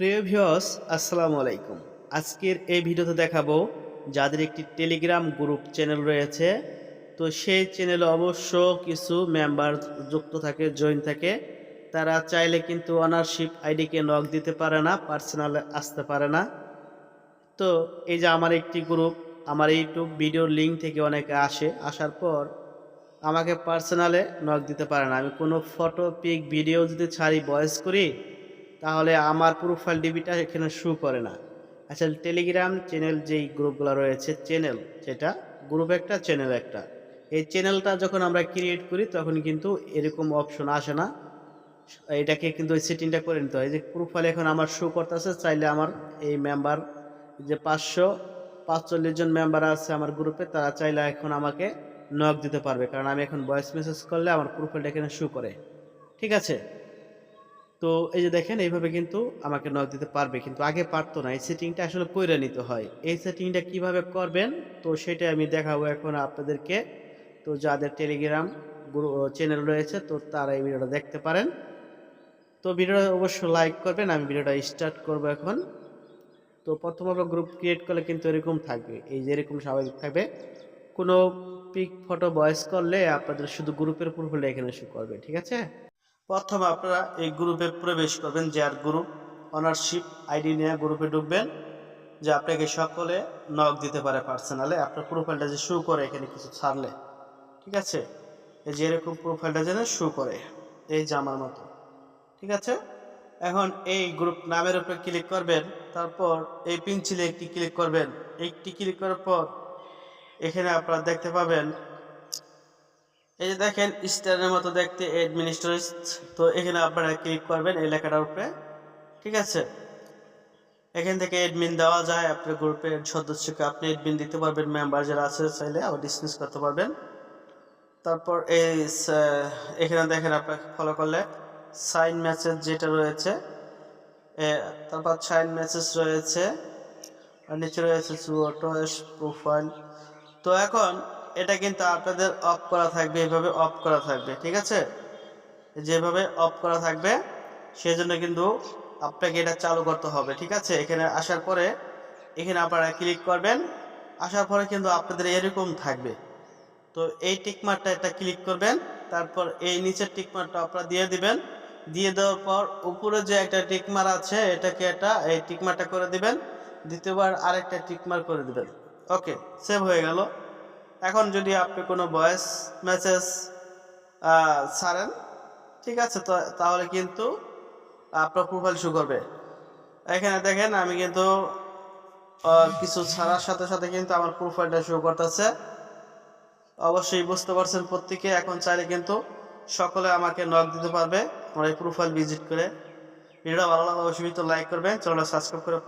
প্রিয় ভিউয়ার্স, আসসালামু আলাইকুম। আজকের এই ভিডিওতে দেখাবো যাদের একটি টেলিগ্রাম গ্রুপ চ্যানেল রয়েছে। তো সেই চ্যানেলে অবশ্য কিছু মেম্বার যুক্ত থাকে, জয়েন থাকে। তারা চাইলে কিন্তু অনারশিপ আইডিকে নক দিতে পারে না, পার্সোনালে আসতে পারে না। তো এই যে আমার একটি গ্রুপ, আমার ইউটিউব ভিডিওর লিঙ্ক থেকে অনেকে আসে, আসার পর আমাকে পার্সোনালে নক দিতে পারে না। আমি কোনো ফটো পিক ভিডিও যদি ছাড়ি ভয়েস করি তাহলে আমার প্রোফাইল ডিবিটা এখানে শু করে না। আসলে টেলিগ্রাম চ্যানেল যেই গ্রুপগুলো রয়েছে চ্যানেল যেটা গ্রুপ একটা চ্যানেল একটা। এই চ্যানেলটা যখন আমরা ক্রিয়েট করি, তখন কিন্তু এরকম অপশন আসে না। এটাকে কিন্তু ওই সেটিংটা করে নিতে হয়। এই যে প্রোফাইল এখন আমার শো করতেছে, চাইলে আমার এই মেম্বার যে পাঁচশো, পাঁচচল্লিশ জন মেম্বার আছে আমার গ্রুপে তারা চাইলে এখন আমাকে নক দিতে পারবে। কারণ আমি এখন ভয়েস মেসেজ করলে আমার প্রোফাইলটা এখানে শো করে। ঠিক আছে? তো এই যে দেখেন, এইভাবে কিন্তু আমাকে নক দিতে পারবে, কিন্তু আগে পারতো না। এই সেটিংটা আসলে কইরা নিতে হয়। এই সেটিংটা কীভাবে করবেন? তো সেটা আমি দেখাবো এখন আপনাদেরকে। তো যাদের টেলিগ্রাম চ্যানেল রয়েছে, তো তারা এই ভিডিওটা দেখতে পারেন। তো ভিডিওটা অবশ্যই লাইক করবেন, আমি ভিডিওটা স্টার্ট করব এখন। তো প্রথম আমরা গ্রুপ ক্রিয়েট করলে কিন্তু এরকম থাকবে। এই যে এরকম স্বাভাবিক থাকবে। কোনো পিক ফটো ভয়েস করলে আপনাদের শুধু গ্রুপের উপর হলে এখানে শো করবে, ঠিক আছে? প্রথম আপনারা এই গ্রুপে প্রবেশ করবেন যার গ্রুপ অনারশিপ আইডি নিয়ে গ্রুপে ঢুকবেন। যে আপনাকে সকলে নক দিতে পারে পার্সোনালে আপনার প্রোফাইলটা যে শো করে এখানে কিছু ছাড়লে। ঠিক আছে? এই যে এরকম প্রোফাইলটা যেন শু করে, এই জামার মতো। ঠিক আছে? এখন এই গ্রুপ নামের উপরে ক্লিক করবেন, তারপর এই পিনচিলে একটি ক্লিক করবেন। একটি ক্লিক করার পর এখানে আপনারা দেখতে পাবেন এই যে দেখেন, স্টারের মতো দেখতে অ্যাডমিনিস্ট্রেট তো এখানে আপনারা ক্লিক করবেন এই লেখাটার উপরে। ঠিক আছে? এখান থেকে অ্যাডমিন দেওয়া যায়, আপনার গ্রুপের সদস্যকে আপনি অ্যাডমিন দিতে পারবেন। মেম্বার যারা আছে, চাইলে আবার ডিসমিস করতে পারবেন। তারপর এই এখানে দেখেন আপনাকে ফলো করলে সাইন মেসেজ যেটা রয়েছে তারপর সাইন মেসেজ রয়েছে, আর নিচে রয়েছে প্রোফাইল তো এখন এটা কিন্তু আপনাদের অফ করা থাকবে এইভাবে অফ করা থাকবে, ঠিক আছে? যেভাবে অফ করা থাকবে, সেজন্য কিন্তু আপনাকে এটা চালু করতে হবে, ঠিক আছে? এখানে আসার পরে, এখানে আপনারা ক্লিক করবেন, আসার পরে কিন্তু আপনাদের এরকম থাকবে। তো এই টিকমারটা এটা ক্লিক করবেন, তারপর এই নিচের টিকমারটা আপনারা দিয়ে দিবেন, দিয়ে দেওয়ার পর উপরে যে একটা টিকমার আছে, এটাকে এটা এই টিকমারটা করে দিবেন, দ্বিতীয়বার আরেকটা টিকমার করে দিবেন। ওকে সেভ হয়ে গেল। এখন যদি আপনি কোনো ভয়েস মেসেজ ছাড়েন, ঠিক আছে, তো তাহলে কিন্তু আপনার প্রোফাইল শো করবে। এখানে দেখেন আমি কিন্তু কিছু ছাড়ার সাথে সাথে কিন্তু আমার প্রোফাইলটা শো করতেছে। অবশ্যই বুঝতে পারছেন প্রত্যেকে, এখন চাইলে কিন্তু সকলে আমাকে নক দিতে পারবে। আমার এই প্রোফাইল ভিজিট করে। ভিডিওটা ভালো লাগলে অবশ্যই তো লাইক করবেন চ্যানেলটা সাবস্ক্রাইব করে